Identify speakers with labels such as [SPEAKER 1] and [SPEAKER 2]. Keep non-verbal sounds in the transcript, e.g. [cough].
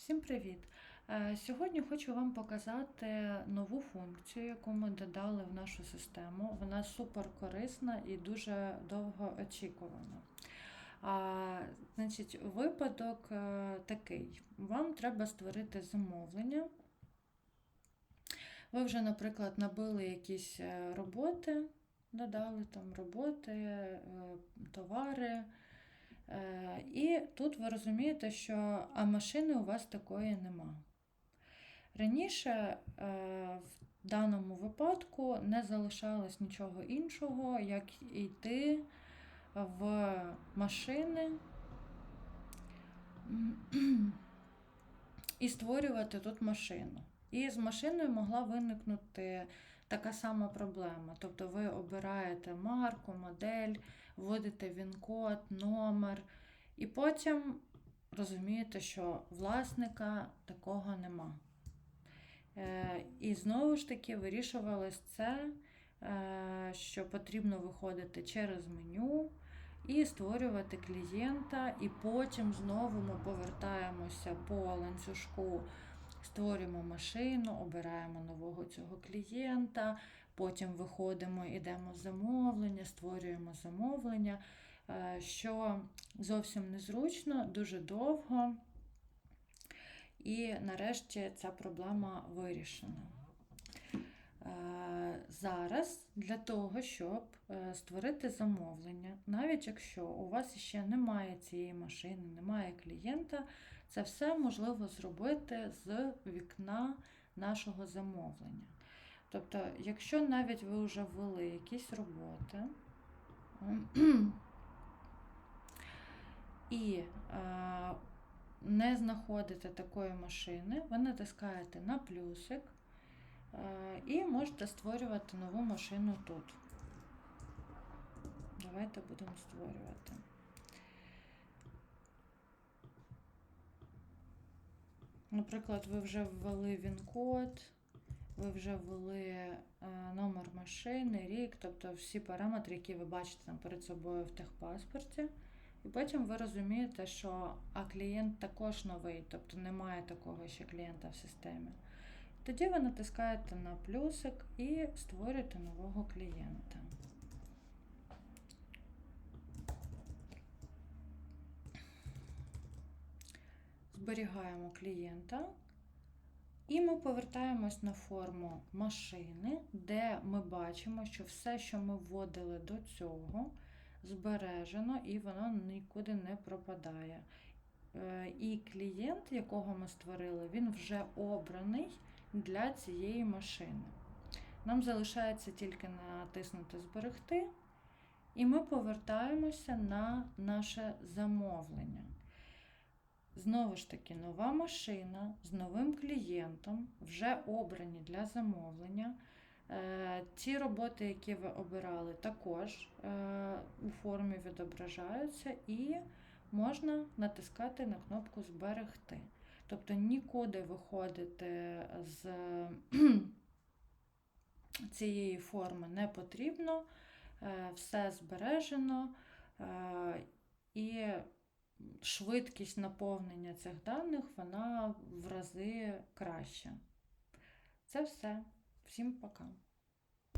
[SPEAKER 1] Всім привіт! Е, Сьогодні хочу вам показати нову функцію, яку ми додали в нашу систему. Вона супер корисна і дуже довго очікувана. А, значить, випадок е, такий: вам треба створити замовлення. Ви вже, наприклад, набили якісь е, роботи, додали там роботи, товари. Е, І тут ви розумієте, що а машини у вас такої нема. Раніше е, в даному випадку не залишалось нічого іншого, як йти в машини і створювати тут машину. І з машиною могла виникнути така сама проблема. Тобто ви обираєте марку, модель, вводите він-код, номер, і потім розумієте, що власника такого нема. Е, І знову ж таки вирішувалось це, е, що потрібно виходити через меню і створювати клієнта, і потім знову ми повертаємося по ланцюжку, створюємо машину, обираємо нового цього клієнта, потім виходимо, йдемо в замовлення, створюємо замовлення, е, що зовсім незручно, дуже довго. І нарешті ця проблема вирішена. Е, Зараз для того, щоб е, створити замовлення, навіть якщо у вас ще немає цієї машини, немає клієнта, це все можливо зробити з вікна нашого замовлення. Тобто, якщо навіть ви вже ввели якісь роботи, [clears throat] і е, не знаходите такої машини, ви натискаєте на плюсик е, і можете створювати нову машину тут. Давайте будемо створювати. Наприклад, ви вже ввели він-код, ви вже ввели е, номер машини, рік, тобто всі параметри, які ви бачите там перед собою в техпаспорті. І потім ви розумієте, що а клієнт також новий, тобто немає такого ще клієнта в системі. Тоді ви натискаєте на плюсик і створюєте нового клієнта. Зберігаємо клієнта. І ми повертаємось на форму машини, де ми бачимо, що все, що ми вводили до цього, збережено і воно нікуди не пропадає. Е, І клієнт, якого ми створили, він вже обраний для цієї машини. Нам залишається тільки натиснути Зберегти, і ми повертаємося на наше замовлення. Знову ж таки, нова машина з новим клієнтом, вже обрані для замовлення. Е, Ті роботи, які ви обирали, також е, у формі відображаються, і можна натискати на кнопку Зберегти. Тобто нікуди виходити з [clears throat] цієї форми не потрібно, е, все збережено і швидкість наповнення цих даних вона в рази краща. Це все. Всім пока.